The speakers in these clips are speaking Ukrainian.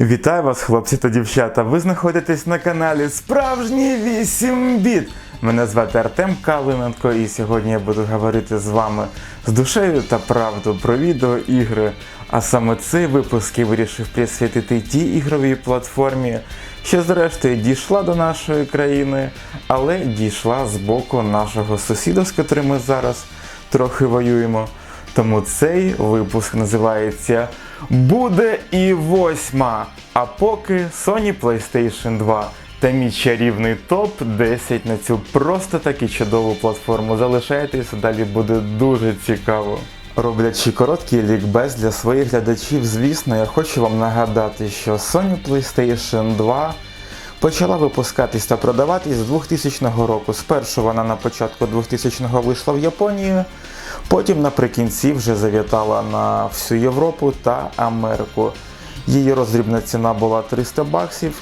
Вітаю вас, хлопці та дівчата. Ви знаходитесь на каналі Справжній 8 біт. Мене звати Артем Калиненко, і сьогодні я буду говорити з вами з душею та правду про відеоігри. А саме цей випуск я вирішив присвятити тій ігровій платформі, що зрештою дійшла до нашої країни, але дійшла з боку нашого сусіда, з котрим ми зараз трохи воюємо. Тому цей випуск називається Буде і восьма. А поки Sony PlayStation 2 та мій чарівний топ 10 на цю просто таки чудову платформу. Залишайтесь, далі буде дуже цікаво. Роблячи короткий лікбез для своїх глядачів, звісно, я хочу вам нагадати, що Sony PlayStation 2 почала випускатись та продаватись з 2000 року. Спершу вона на початку 2000-го вийшла в Японію, потім наприкінці вже завітала на всю Європу та Америку. Її роздрібна ціна була 300 баксів.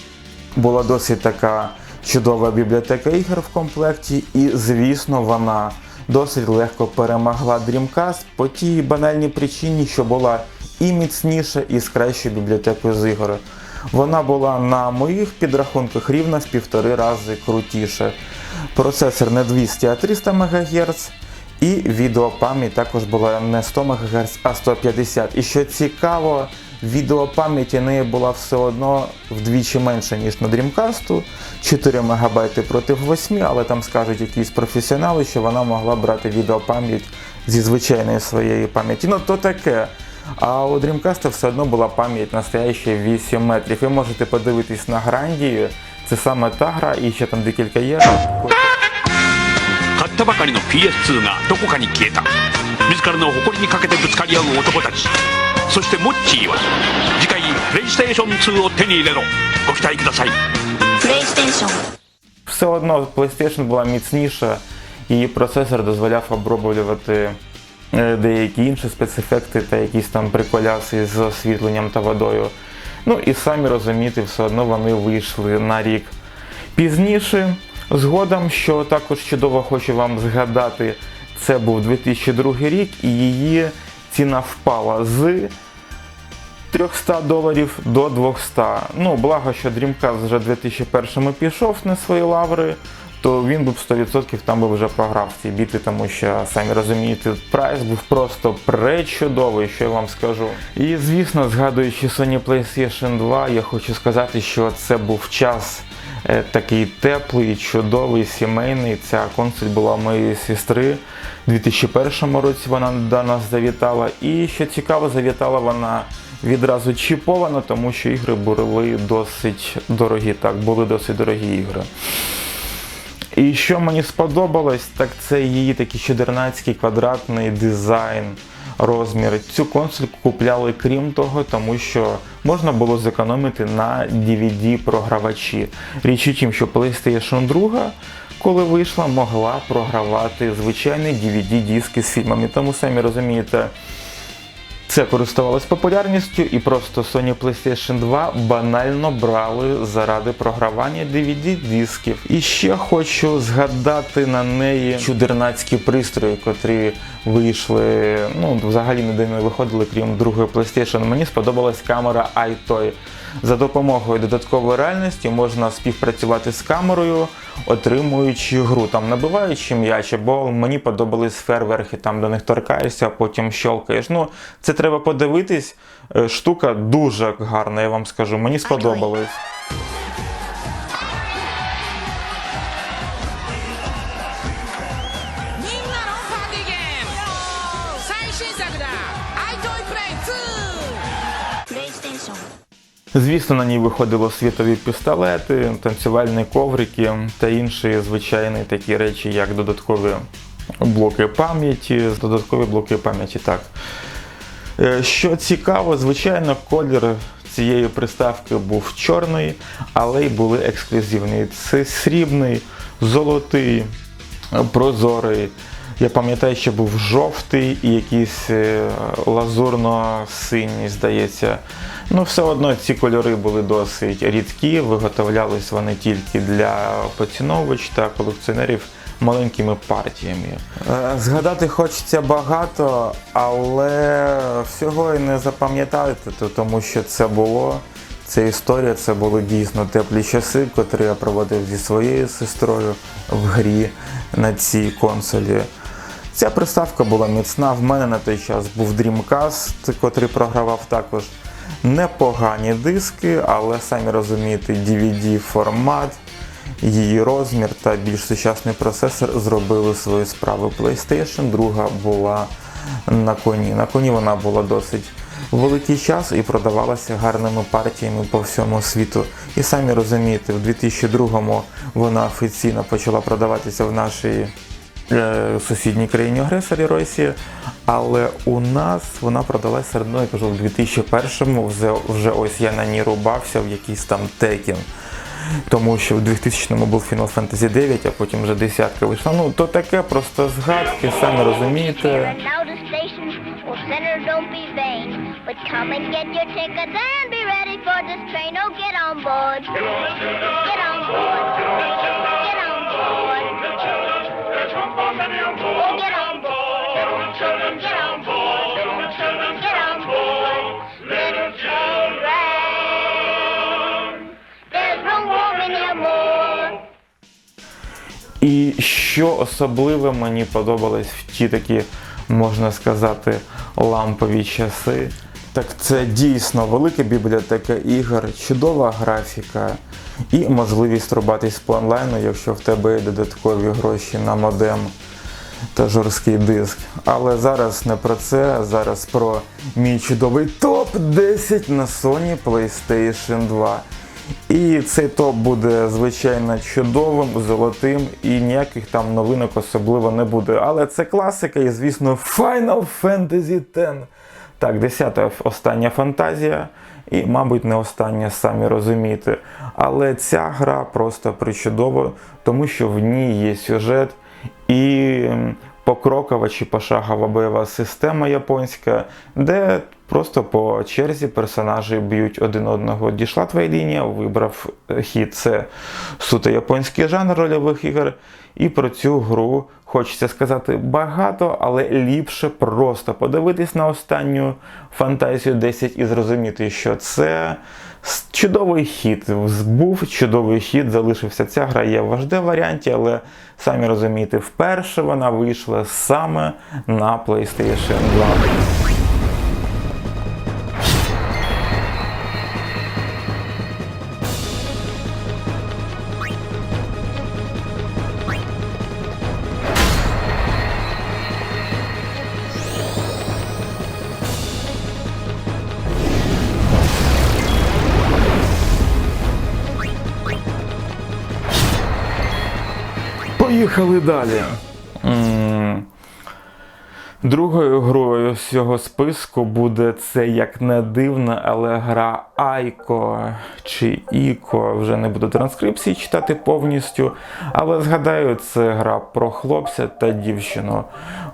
Була досить така чудова бібліотека ігор в комплекті, і, звісно, вона досить легко перемогла Dreamcast по тій банальній причині, що була і міцніша, і з кращою бібліотекою з ігор. Вона була на моїх підрахунках рівно в півтори рази крутіше. Процесор не 200, а 300 МГц. І відеопам'ять також була не 100 МГц, а 150. І що цікаво, відеопам'ять у неї була все одно вдвічі менше, ніж на Dreamcast. 4 МБ проти 8, але там скажуть якісь професіонали, що вона могла брати відеопам'ять зі звичайної своєї пам'яті. Ну то таке. А у Dreamcast все одно була пам'ять настояща 8 метрів. Ви можете подивитись на Грандію. Це саме та гра, і ще там декілька є. 買ったばかりの PS2 がどこかに消えた自らの誇りにかけてぶつかり合う男たちそしてモッチーは次回プレイステーション2を手に入れろご期待くださいプレイステーション все одно PlayStation була міцніша, її процесор дозволяв оброблювати е, деякі інші спецефекти та якісь там приколяси з освітленням та водою. Ну і самі розумієте, все одно вони вийшли на рік пізніше. Згодом, що також чудово хочу вам згадати, це був 2002 рік, і її ціна впала з 300 доларів до 200. Ну, благо, що Dreamcast вже в 2001 пішов на свої лаври, то він був 100% там би вже програв ці біти, тому що, самі розумієте, прайс був просто пречудовий, що я вам скажу. І звісно, згадуючи Sony PlayStation 2, я хочу сказати, що це був час. Е, Такий теплий, чудовий, сімейний. Ця консоль була моєї сестри. У 2001 році вона до нас завітала. І що цікаво, завітала вона відразу чіпована, тому що ігри були досить дорогі. Так, були досить дорогі ігри. І що мені сподобалось, так це її такий чудернацький квадратний дизайн, розмір. Цю консоль купляли крім того, тому що можна було зекономити на DVD-програвачі. Річ у тім, що PlayStation 2, коли вийшла, могла програвати звичайні DVD-диски з фільмами. Тому самі розумієте, це користувалось популярністю і просто Sony PlayStation 2 банально брали заради програвання DVD-дисків. І ще хочу згадати на неї чудернацькі пристрої, котрі вийшли, ну взагалі ніде не виходили, крім другої PlayStation. Мені сподобалась камера iToy. За допомогою додаткової реальності можна співпрацювати з камерою, отримуючи гру, там набиваючи м'яч, бо мені подобались фейерверки, там до них торкаєшся, а потім щелкаєш. Ну, це треба подивитись. Е, Штука дуже гарна, я вам скажу. Мені сподобалось. Звісно, на ній виходили світові пістолети, танцювальні коврики та інші звичайні такі речі, як додаткові блоки пам'яті, додаткові блоки пам'яті. Так. Е, Що цікаво, звичайно, колір цієї приставки був чорний, але й були ексклюзивні. Це срібний, золотий, прозорий. Я пам'ятаю, що був жовтий і якийсь е, лазурно-синій, здається. Ну, все одно ці кольори були досить рідкі, виготовлялись вони тільки для поціновувачів та колекціонерів маленькими партіями. Е, Згадати хочеться багато, але всього і не запам'ятати, тому що це було. Це історія, це були дійсно теплі часи, котрі я проводив зі своєю сестрою в грі на цій консолі. Ця приставка була міцна. В мене на той час був Dreamcast, котрий програвав також непогані диски, але самі розумієте, DVD формат, її розмір та більш сучасний процесор зробили свою справу. PlayStation друга була на коні. На коні вона була досить великий час і продавалася гарними партіями по всьому світу. І самі розумієте, в 2002-му вона офіційно почала продаватися в нашій сусідній країні агресорі Росії, але у нас вона продалася серед мною, я кажу, в 2001-му вже, вже ось я на ній рубався в якийсь там Tekken. Тому що в 2000-му був Final Fantasy 9, а потім вже десятка вийшла. Ну, то таке просто згадки, самі розумієте. Oh. Get on board. Get on board. І що особливе мені подобалось в ті такі, можна сказати, лампові часи. Так це дійсно велика бібліотека ігор, чудова графіка і можливість рубатись по онлайну, якщо в тебе є додаткові гроші на модем та жорсткий диск. Але зараз не про це, зараз про мій чудовий топ-10 на Sony PlayStation 2. І цей топ буде звичайно чудовим, золотим і ніяких там новинок особливо не буде. Але це класика і, звісно, Final Fantasy X. Так, десята остання фантазія, і, мабуть, не остання, самі розумієте. Але ця гра просто причудова, тому що в ній є сюжет і покрокова чи пошагова бойова система японська, де просто по черзі персонажі б'ють один одного. Дійшла твоя лінія, вибрав е, хід. Це суто японський жанр рольових ігор. І про цю гру хочеться сказати багато, але ліпше просто подивитись на останню фантазію 10 і зрозуміти, що це чудовий хід. Був чудовий хід, залишився. Ця гра є в HD варіанті, але самі розумієте, вперше вона вийшла саме на PlayStation 2. Поїхали далі. Другою грою з цього списку буде це як не дивно, але гра Айко чи Іко. Вже не буду транскрипції читати повністю. Але згадаю, це гра про хлопця та дівчину.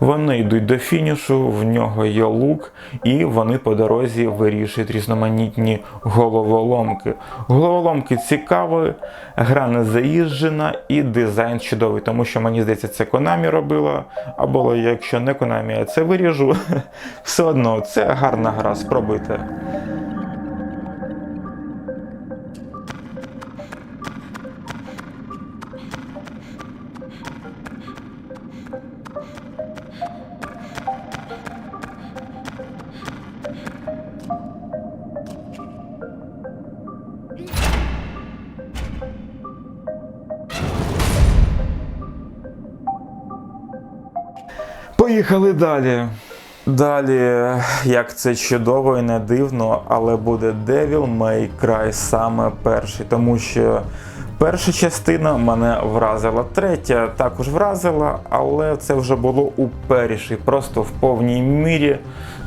Вони йдуть до фінішу, в нього є лук, і вони по дорозі вирішують різноманітні головоломки. Головоломки цікаві, гра не заїжджена і дизайн чудовий, тому що мені здається, це Konami робила, або якщо не Konami, я це виріжу. Все одно, це гарна гра, спробуйте. Поїхали далі. Далі, як це чудово і не дивно, але буде Devil May Cry саме перший, тому що перша частина мене вразила, третя також вразила, але це вже було у першій, просто в повній мірі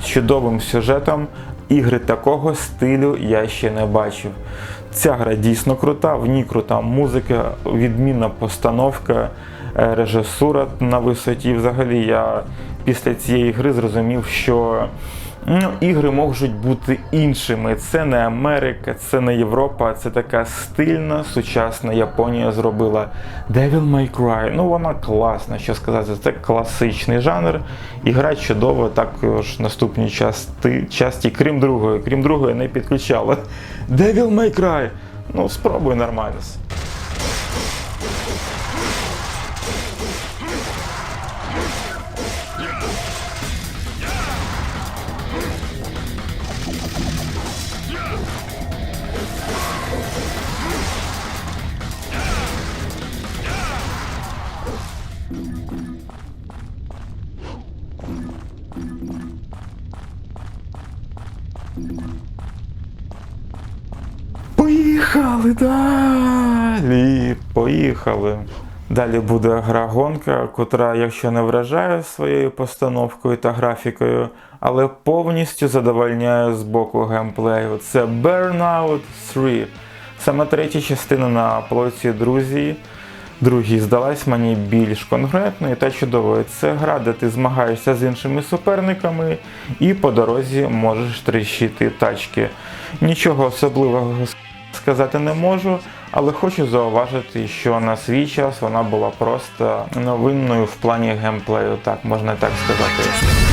з чудовим сюжетом. Ігри такого стилю я ще не бачив. Ця гра дійсно крута, в ній крута музика, відмінна постановка, е, режисура на висоті. Взагалі я після цієї гри зрозумів, що Ну, ігри можуть бути іншими. Це не Америка, це не Європа, це така стильна, сучасна Японія зробила Devil May Cry. Ну вона класна, що сказати, це класичний жанр. І гра чудово, також наступні части, часті, крім другої. Крім другої, не підключали. Devil May Cry. Ну, спробуй нормально. Поїхали далі. Поїхали. Далі буде гра гонка, котра, якщо не вражає своєю постановкою та графікою, але повністю задовольняє з боку геймплею. Це Burnout 3. Саме третя частина на плоті друзі. Другій здалась мені більш конкретною та чудовою. Це гра, де ти змагаєшся з іншими суперниками і по дорозі можеш тріщити тачки. Нічого особливого сказати не можу, але хочу зауважити, що на свій час вона була просто новинною в плані геймплею, так можна так сказати.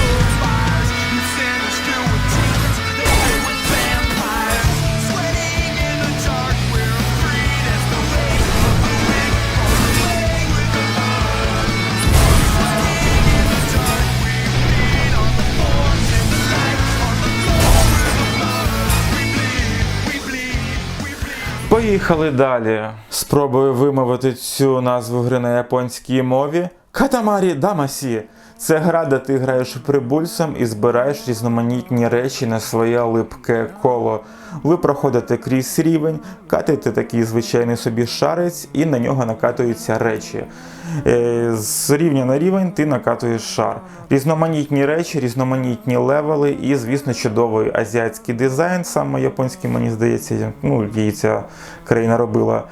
Поїхали далі. Спробую вимовити цю назву гри на японській мові. Катамарі Дамасі. Це гра, де ти граєш прибульцем і збираєш різноманітні речі на своє липке коло. Ви проходите крізь рівень, катаєте такий звичайний собі шарець, і на нього накатуються речі. Е, З рівня на рівень ти накатуєш шар. Різноманітні речі, різноманітні левели і, звісно, чудовий азіатський дизайн, саме японський, мені здається, ну, її ця країна робила.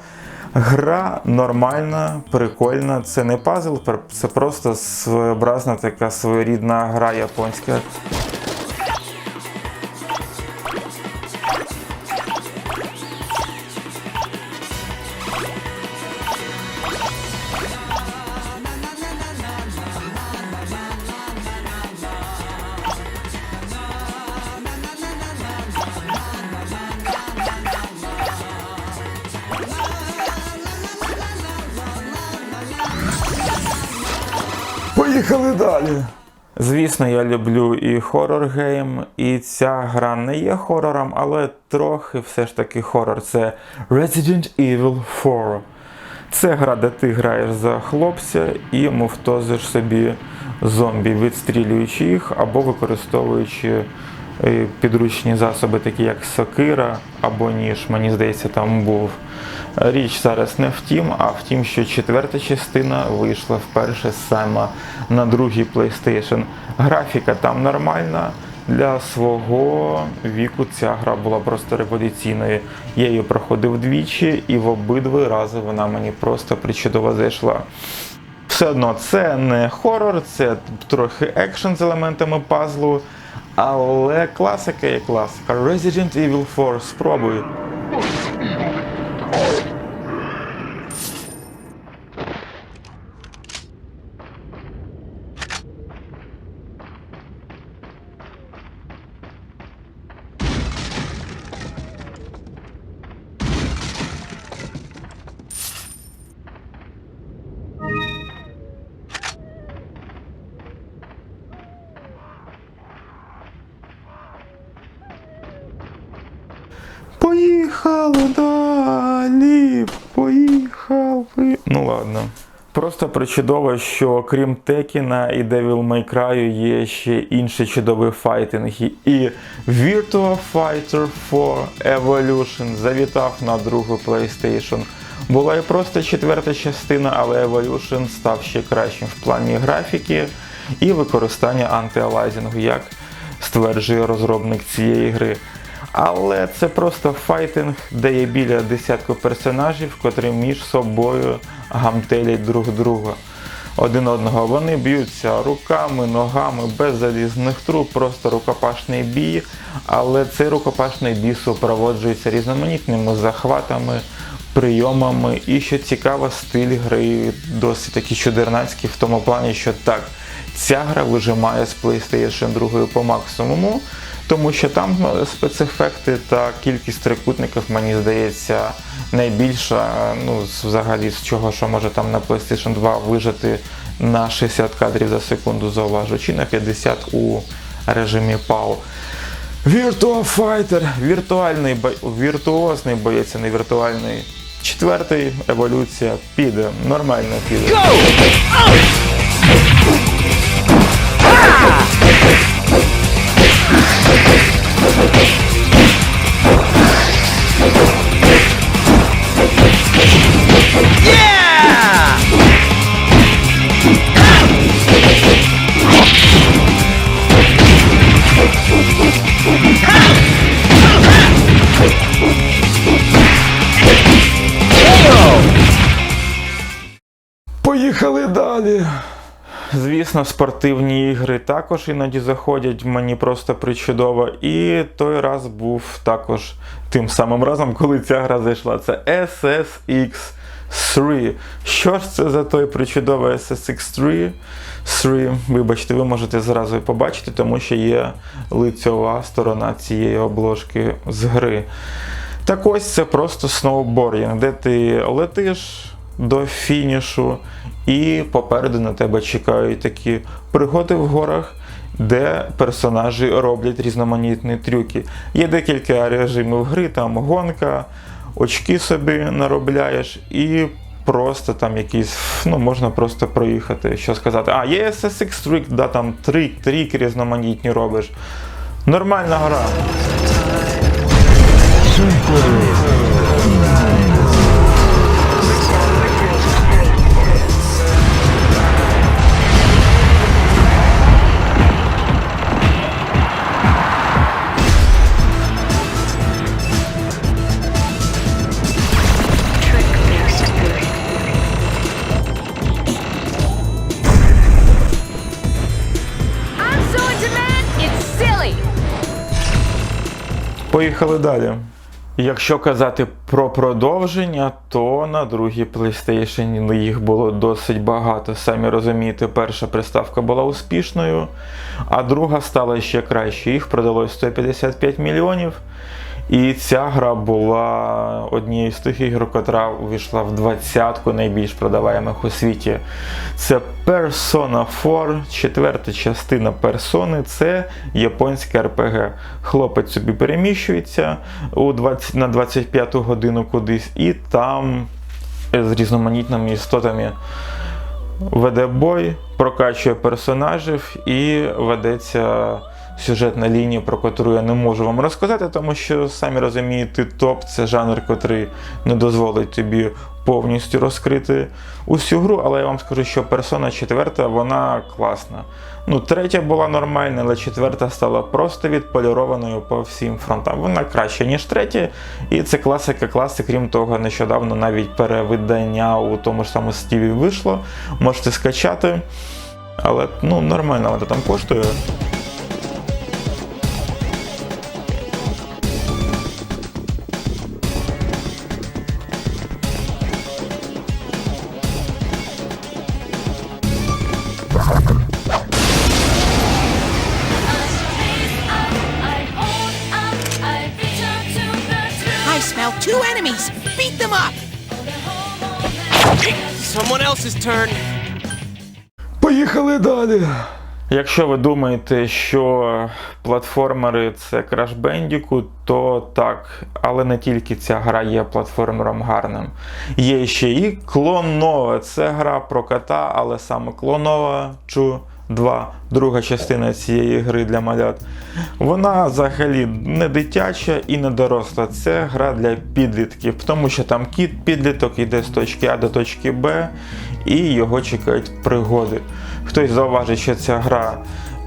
Гра нормальна, прикольна, це не пазл, це просто своєобразна така своєрідна гра японська. Поїхали далі. Звісно, я люблю і хорор гейм, і ця гра не є хорором, але трохи все ж таки хорор. Це Resident Evil 4. Це гра, де ти граєш за хлопця і мовтозиш собі зомбі, відстрілюючи їх або використовуючи підручні засоби, такі як сокира або ніж, мені здається, там був. Річ зараз не в тім, а в тім, що четверта частина вийшла вперше саме на другій PlayStation. Графіка там нормальна. Для свого віку ця гра була просто революційною. Я її проходив двічі, і в обидві рази вона мені просто причудово зайшла. Все одно це не хорор, це трохи екшен з елементами пазлу. Але класика є класика. Resident Evil 4, спробуй. Поїхали далі. Поїхали. Ну ладно. Просто причудово, що крім Текіна і Devil May Cry є ще інші чудові файтинги. І Virtua Fighter 4 Evolution завітав на другу PlayStation. Була і просто четверта частина, але Evolution став ще кращим в плані графіки і використання антиалайзингу, як стверджує розробник цієї гри. Але це просто файтинг, де є біля десятку персонажів, котрі між собою гамтелять друг друга. один одного. Вони б'ються руками, ногами, без залізних труб, просто рукопашний бій. Але цей рукопашний бій супроводжується різноманітними захватами, прийомами. І що цікаво, стиль гри досить такий чудернацький в тому плані, що так, ця гра вижимає з PlayStation 2 по максимуму. Тому що там е, спецефекти та кількість трикутників, мені здається, найбільша, ну, взагалі з чого, що може там на PlayStation 2 вижити на 60 кадрів за секунду, зауважу, чи на 50 у режимі PAL. Virtua Fighter, віртуальний віртуозний боєць, а не віртуальний. Четвертий еволюція піде, нормально піде. Поїхали далі. Звісно, спортивні ігри також іноді заходять мені просто причудово. І той раз був також тим самим разом, коли ця гра зайшла. Це SSX 3. Що ж це за той причудовий SSX 3? 3? Вибачте, ви можете зразу побачити, тому що є лицьова сторона цієї обложки з гри. Так ось це просто сноубордінг, де ти летиш до фінішу, і попереду на тебе чекають такі пригоди в горах, де персонажі роблять різноманітні трюки. Є декілька режимів гри, там гонка, очки собі наробляєш і. Просто там якісь, ну можна просто проїхати, що сказати. А, є SSX Trick, да, там трик, трік різноманітні робиш. Нормальна гра. Поїхали далі. Якщо казати про продовження, то на другій PlayStation їх було досить багато. Самі розумієте, перша приставка була успішною, а друга стала ще краще. Їх продалось 155 мільйонів. І ця гра була однією з тих ігор, яка увійшла в двадцятку найбільш продаваємих у світі. Це Persona 4, четверта частина персони. Це японське РПГ. Хлопець собі переміщується у 20, на 25 годину кудись, і там з різноманітними істотами веде бой, прокачує персонажів і ведеться сюжетна лінія, про яку я не можу вам розказати, тому що самі розумієте, топ це жанр, котрий не дозволить тобі повністю розкрити усю гру, але я вам скажу, що персона 4 вона класна. Ну, третя була нормальна, але четверта стала просто відполірованою по всім фронтам. Вона краща, ніж третя, і це класика класи. Крім того, нещодавно навіть перевидання у тому ж самому Стіві вийшло. Можете скачати. Але ну, нормально вона там коштує. Enemies. Beat them up. Someone else's turn. Поїхали далі. Якщо ви думаєте, що платформери це Crash Bandicoot, то так, але не тільки ця гра є платформером гарним. Є ще і Клонова. Це гра про кота, але саме Клонова Чу 2, друга частина цієї гри для малят. Вона взагалі не дитяча і не доросла. Це гра для підлітків, тому що там кіт підліток йде з точки А до точки Б, і його чекають пригоди. Хтось зауважить, що ця гра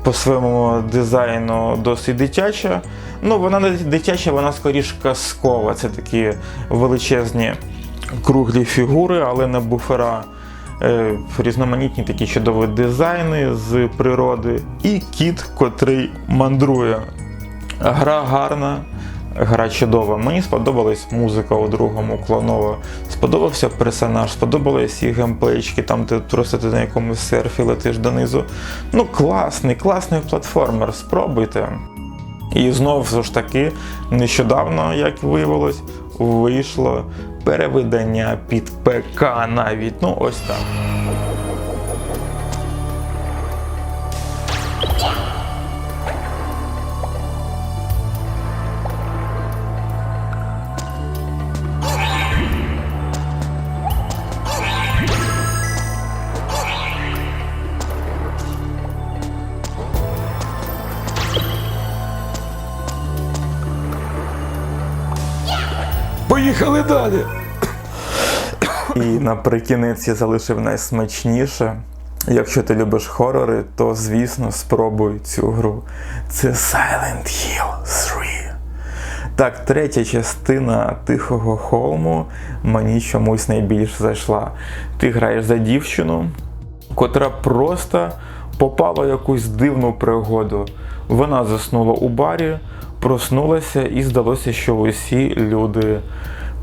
по своєму дизайну досить дитяча. Ну, вона не дитяча, вона скоріш казкова. Це такі величезні круглі фігури, але не буфера. Е, різноманітні такі чудові дизайни з природи, і кіт, котрий мандрує. Гра гарна, гра чудова. Мені сподобалась музика у другому клоново. Сподобався персонаж, сподобались і геймплейчки, там ти просто ти на якомусь серфі летиш донизу. Ну, класний, класний платформер, спробуйте. І знову ж таки, нещодавно, як виявилось, вийшло перевидання під ПК навіть. Ну, ось так. Поїхали далі. І наприкінець я залишив найсмачніше. Якщо ти любиш хорори, то звісно спробуй цю гру. Це Silent Hill 3. Так, третя частина Тихого холму мені чомусь найбільш зайшла. Ти граєш за дівчину, котра просто попала в якусь дивну пригоду. Вона заснула у барі, проснулася і здалося, що усі люди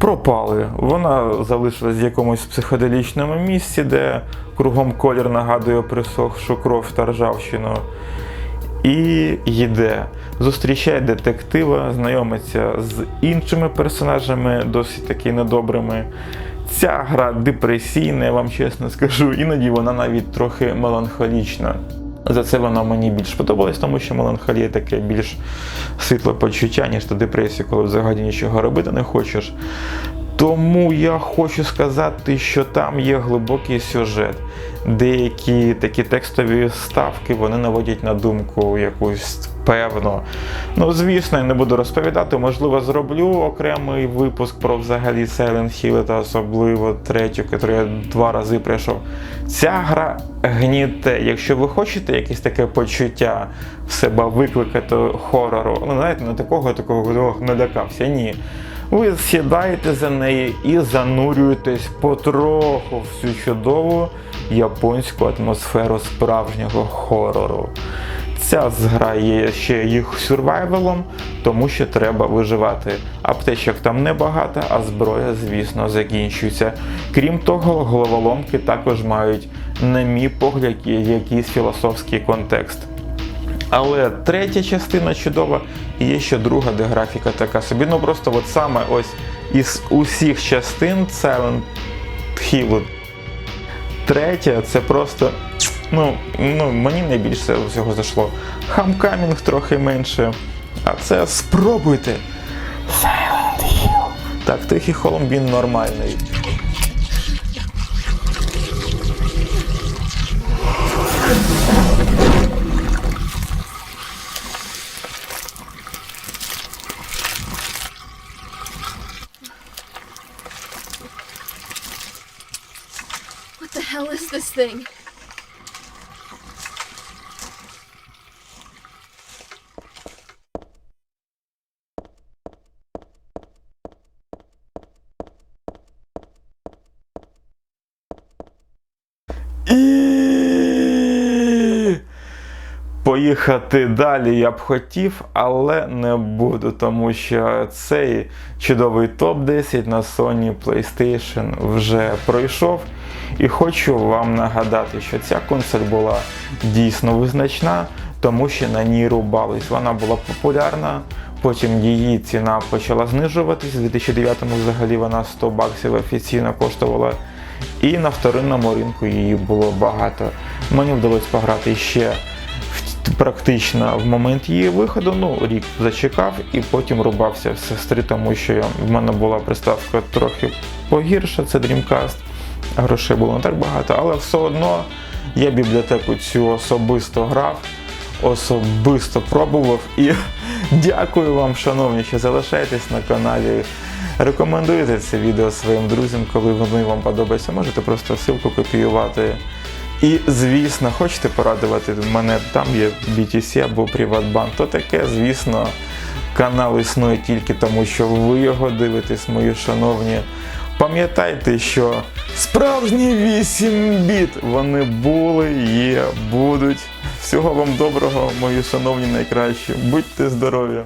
пропали. Вона залишилась в якомусь психоделічному місці, де кругом колір нагадує присохшу кров та ржавчину. І йде, зустрічає детектива, знайомиться з іншими персонажами, досить таки недобрими. Ця гра депресійна, я вам чесно скажу, іноді вона навіть трохи меланхолічна. За це вона мені більш подобалась, тому що меланхолія таке більш світле почуття, ніж та депресія, коли взагалі нічого робити не хочеш. Тому я хочу сказати, що там є глибокий сюжет. Деякі такі текстові ставки вони наводять на думку якусь певну. Ну, звісно, я не буду розповідати. Можливо, зроблю окремий випуск про взагалі Silent Hill та особливо третю, яку я два рази пройшов. Ця гра гніте. Якщо ви хочете якесь таке почуття в себе викликати хорору, ну знаєте, не такого, такого «Ох, не лякався. Ні. Ви сідаєте за неї і занурюєтесь потроху в цю чудову японську атмосферу справжнього хорору. Ця гра є ще їх сюрвайвелом, тому що треба виживати. Аптечок там небагато, а зброя, звісно, закінчується. Крім того, головоломки також мають, на мій погляд, якийсь філософський контекст. Але третя частина чудова, і є ще друга, де графіка така собі. Ну просто от саме ось із усіх частин Silent Hill Третя це просто. Ну, ну мені найбільше всього зайшло. Хамкамінг трохи менше. А це спробуйте. Silent Hill. Так, тихий холм він нормальний. Thing? Поїхати далі я б хотів, але не буду, тому що цей чудовий топ-10 на Sony PlayStation вже пройшов. І хочу вам нагадати, що ця консоль була дійсно визначна, тому що на ній рубались. Вона була популярна, потім її ціна почала знижуватись. У 2009-му взагалі вона 100 баксів офіційно коштувала. І на вторинному ринку її було багато. Мені вдалося пограти ще в- практично в момент її виходу. Ну, рік зачекав і потім рубався в сестри, тому що в мене була приставка трохи погірша, це Dreamcast. Грошей було не так багато, але все одно я бібліотеку цю особисто грав, особисто пробував і дякую вам, шановні, що залишаєтесь на каналі. Рекомендуйте це відео своїм друзям, коли вони вам подобаються. Можете просто ссылку копіювати. І, звісно, хочете порадувати мене, там є BTC або Приватбанк, то таке, звісно, канал існує тільки тому, що ви його дивитесь, мої шановні. Пам'ятайте, що Справжні 8 біт. Вони були, є, будуть. Всього вам доброго, мої шановні найкращі. Будьте здорові!